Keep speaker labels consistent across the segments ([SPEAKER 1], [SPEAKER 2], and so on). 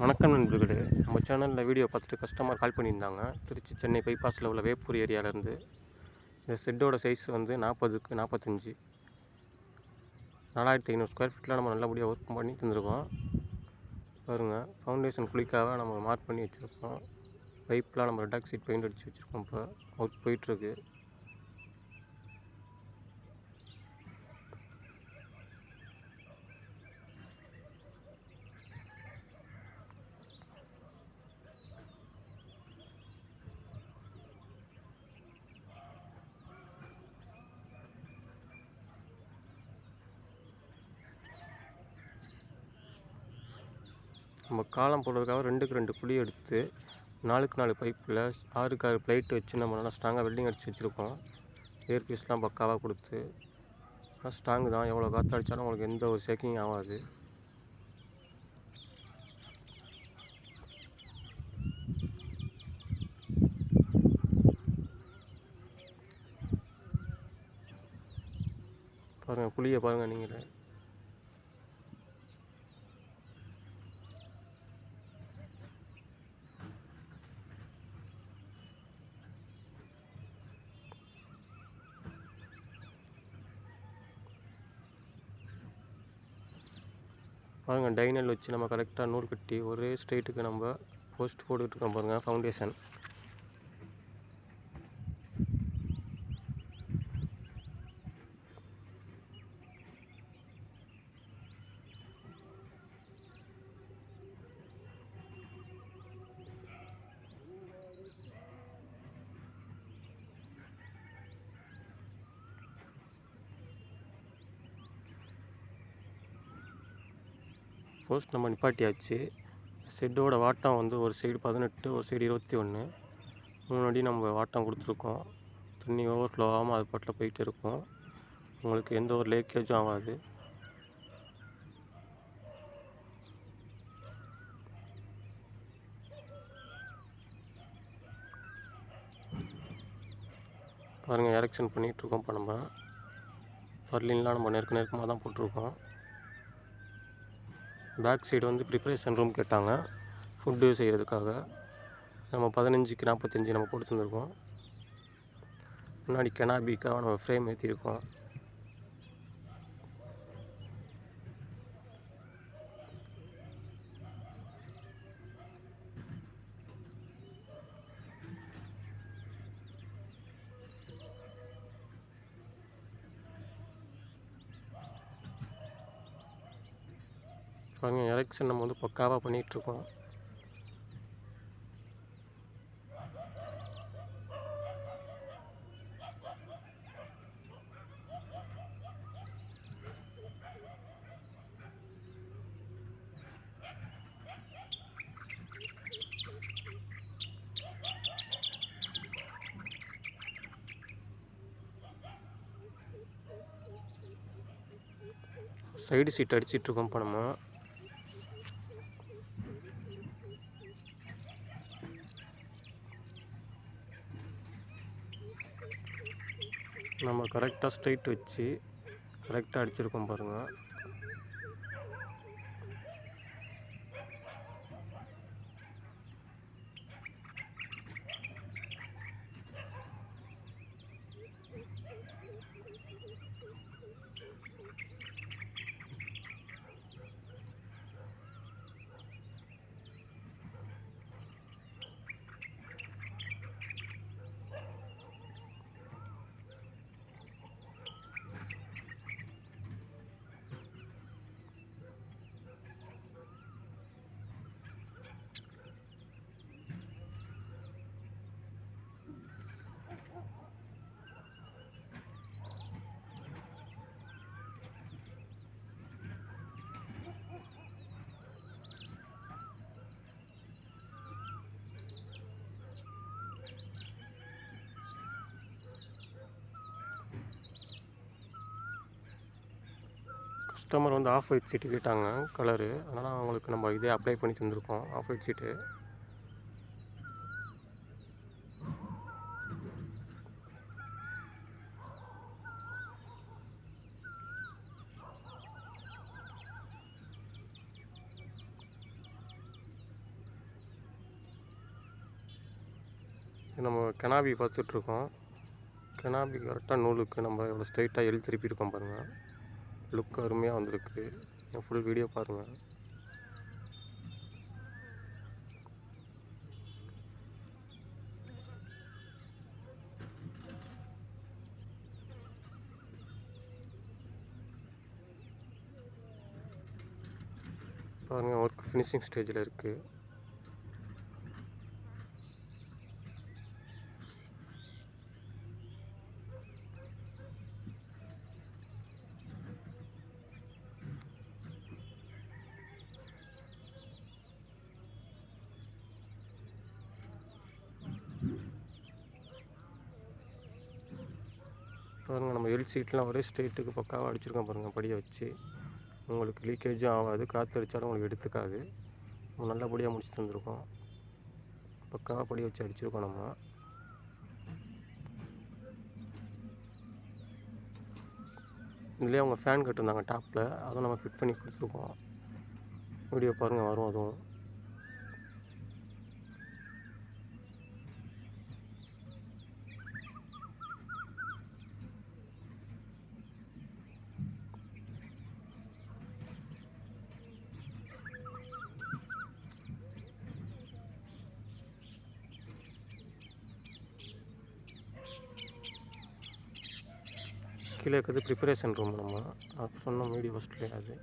[SPEAKER 1] வணக்கம் நண்பர்களே. நம்ம சேனலில் வீடியோ பார்த்துட்டு கஸ்டமர் கால் பண்ணியிருந்தாங்க. திருச்சி சென்னை பைபாஸில் உள்ள வேப்பூர் ஏரியாவிலேருந்து இந்த செட்டோட சைஸ் வந்து நாற்பதுக்கு நாற்பத்தஞ்சு நாலாயிரத்தி ஐநூறு ஸ்கொயர் ஃபீட்டில் நம்ம நல்லபடியாக ஒர்க் பண்ணி தந்திருக்கோம். பாருங்கள் ஃபவுண்டேஷன் குளிக்காக நம்ம மார்க் பண்ணி வச்சுருக்கோம். பைப்பெலாம் நம்ம ரெட்டாக் பெயிண்ட் அடித்து வச்சுருக்கோம் இப்போ. ஒர்க் போயிட்டுருக்கு நம்ம காலம் போடுறதுக்காக ரெண்டுக்கு ரெண்டு குழி எடுத்து நாலுக்கு நாலு பைப்பில் ஆறுக்கு ஆறு பிளைட் வச்சு நம்ம நல்லா ஸ்ட்ராங்காக வெல்டிங் அடித்து வச்சுருக்கோம். ஏர் பீஸ்லாம் பக்காவாக கொடுத்து. ஆனால் ஸ்ட்ராங்கு தான். எவ்வளோ காற்று அடித்தாலும் உங்களுக்கு எந்த ஒரு ஷேக்கிங் ஆகாது. பாருங்கள் குழியை பாருங்கள் நீங்களே. பாருங்கள் டைனல் வச்சு நம்ம கரெக்டாக நூல் கட்டி ஒரே ஸ்ட்ரைட்டுக்கு நம்ம போஸ்ட் போட்டுக்கிட்டு இருக்கோம் பாருங்கள் ஃபவுண்டேஷன் போஸ்ட் நம்ம நிப்பாட்டியாச்சு. செட்டோட வாட்டம் வந்து ஒரு சைடு பதினெட்டு ஒரு சைடு இருபத்தி ஒன்று மூணு அடி நம்ம வாட்டம் கொடுத்துருக்கோம். தண்ணி ஓவர்ஃப்ளோ ஆகாமல் அது பாட்டில் போயிட்டு இருக்கும். உங்களுக்கு எந்த ஒரு லேக்கேஜும் ஆகாது. பாருங்கள் எரெக்ஷன் பண்ணிகிட்ருக்கோம் இப்போ நம்ம. பர்லின்லாம் நம்ம நெருக்க நெருக்கமாக தான் போட்டிருக்கோம். பேக் சைடு வந்து ப்ரிப்பரேஷன் ரூம் கேட்டாங்க. ஃபுட்டு செய்கிறதுக்காக நம்ம பதினஞ்சுக்கு நாற்பத்தஞ்சு நம்ம கொடுத்துருந்துருக்கோம் முன்னாடி கெனாபிக்காக நம்ம ஃப்ரேம் ஏற்றிருக்கோம் பாருங்கள் எலெக்ஷன் நம்ம வந்து பக்காவாக பண்ணிகிட்ருக்கோம் சைடு சீட் அடிச்சிட்ருக்கோம் இப்போ நம்ம நம்ம கரெக்டாக ஸ்ட்ரைட் வச்சு கரெக்டாக அடிச்சிருக்கோம் பாருங்கள் கஸ்டமர் வந்து ஆஃப் ஒயிட் சீட்டு கேட்டாங்க கலரு அதனால் அவங்களுக்கு நம்ம இதே அப்ளை பண்ணி தந்திருக்கோம் ஆஃப் ஒயிட் சீட்டு நம்ம கெனாபி பார்த்துட்ருக்கோம். கெனாபி கரெக்டாக நூலுக்கு நம்ம எவ்வளோ ஸ்ட்ரைட்டாக எழு திருப்பியிருக்கோம் பாருங்கள் லுக் அருமையாக வந்திருக்கு. ஃபுல் வீடியோ பாருங்கள் பாருங்கள் ஒர்க் ஃபினிஷிங் ஸ்டேஜில் இருக்குது பாருங்கள் நம்ம எல் சீட்லாம் ஒரே ஸ்ட்ரெயிட்டுக்கு பக்காவாக அடிச்சிருக்கோம் பாருங்கள் படியை வச்சு. உங்களுக்கு லீக்கேஜும் ஆகாது காற்று அடித்தாலும் உங்களுக்கு எடுத்துக்காது. நல்லபடியாக முடிச்சு தந்திருக்கோம். பக்காவாக படி வச்சு அடிச்சிருக்கோம் நம்ம. இதுலேயே அவங்க ஃபேன் கட்டிருந்தாங்க டாப்பில் அதை நம்ம ஃபிட் பண்ணி கொடுத்துருக்கோம். வீடியோ பாருங்கள் வரும் அதுவும். கீழே இருக்கிறது ப்ரிப்பரேஷன் ரூம் நம்ம. சொன்னோம் வீடியோ ஃபஸ்ட்லேயே அது.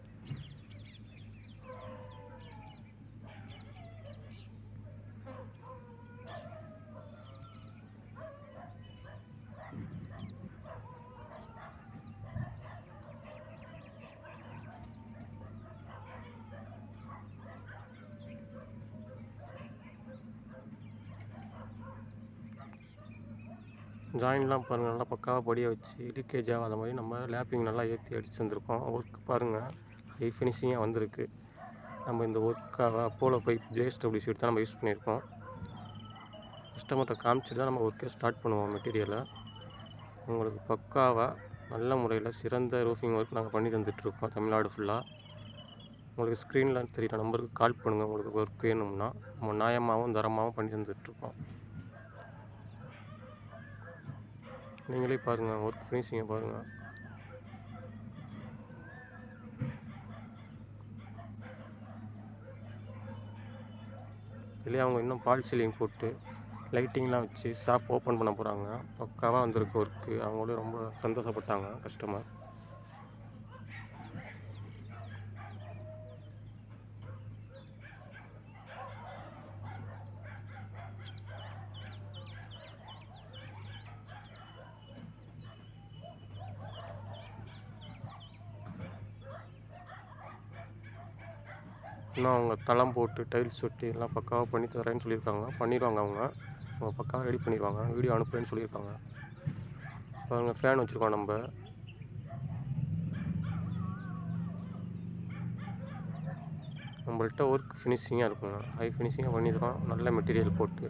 [SPEAKER 1] ஜாயின்லாம் பாருங்கள் நல்லா பக்காவாக படியை வச்சு லீக்கேஜ் ஆகாத மாதிரி நம்ம லேப்பிங் நல்லா ஏற்றி அடித்து வந்திருக்கோம். ஒர்க் பாருங்கள் ஹை ஃபினிஷிங்காக வந்திருக்கு. நம்ம இந்த ஒர்க்காக அப்போலோ பைப் ஜேஎஸ்டபிள்யூ ஷீட் தான் நம்ம யூஸ் பண்ணியிருக்கோம். கஸ்டமர்கிட்ட காமிச்சிட்டு தான் நம்ம ஒர்க்கே ஸ்டார்ட் பண்ணுவோம் மெட்டீரியலை உங்களுக்கு பக்காவாக நல்ல முறையில் சிறந்த ரூஃபிங் ஒர்க் நாங்கள் பண்ணி தந்துட்டுருக்கோம் தமிழ்நாடு ஃபுல்லாக உங்களுக்கு ஸ்க்ரீனில் தெரியுற நம்பருக்கு கால் பண்ணுங்கள் உங்களுக்கு ஒர்க் வேணும்னா நம்ம நியாயமாகவும் தரமாகவும் பண்ணி தந்துட்டுருக்கோம். நீங்களே பாருங்கள் ஒர்க் ஃபினிஷிங்கை பாருங்கள் இல்லையா அவங்க இன்னும் பால் சீலிங் போட்டு லைட்டிங்லாம் வச்சு ஷாப் ஓப்பன் பண்ண போகிறாங்க பக்காவாக வந்திருக்கு ஒர்க்கு அவங்களோட ரொம்ப சந்தோஷப்பட்டாங்க கஸ்டமர் இன்னும் அவங்க தளம் போட்டு டைல்ஸ் ஒட்டி எல்லாம் பக்காவாக பண்ணி தரேன்னு சொல்லியிருக்காங்க. பண்ணிடுவாங்க அவங்க. அவங்க பக்காவாக ரெடி பண்ணிடுவாங்க வீடியோ அனுப்புகிறேன்னு சொல்லியிருக்காங்க. பாருங்கள் ஃபேன் வச்சுருக்கோம் நம்ம. நம்மள்கிட்ட ஒர்க் ஃபினிஷிங்காக இருக்குங்க. ஹை ஃபினிஷிங்காக பண்ணியிருக்கோம் நல்ல மெட்டீரியல் போட்டு.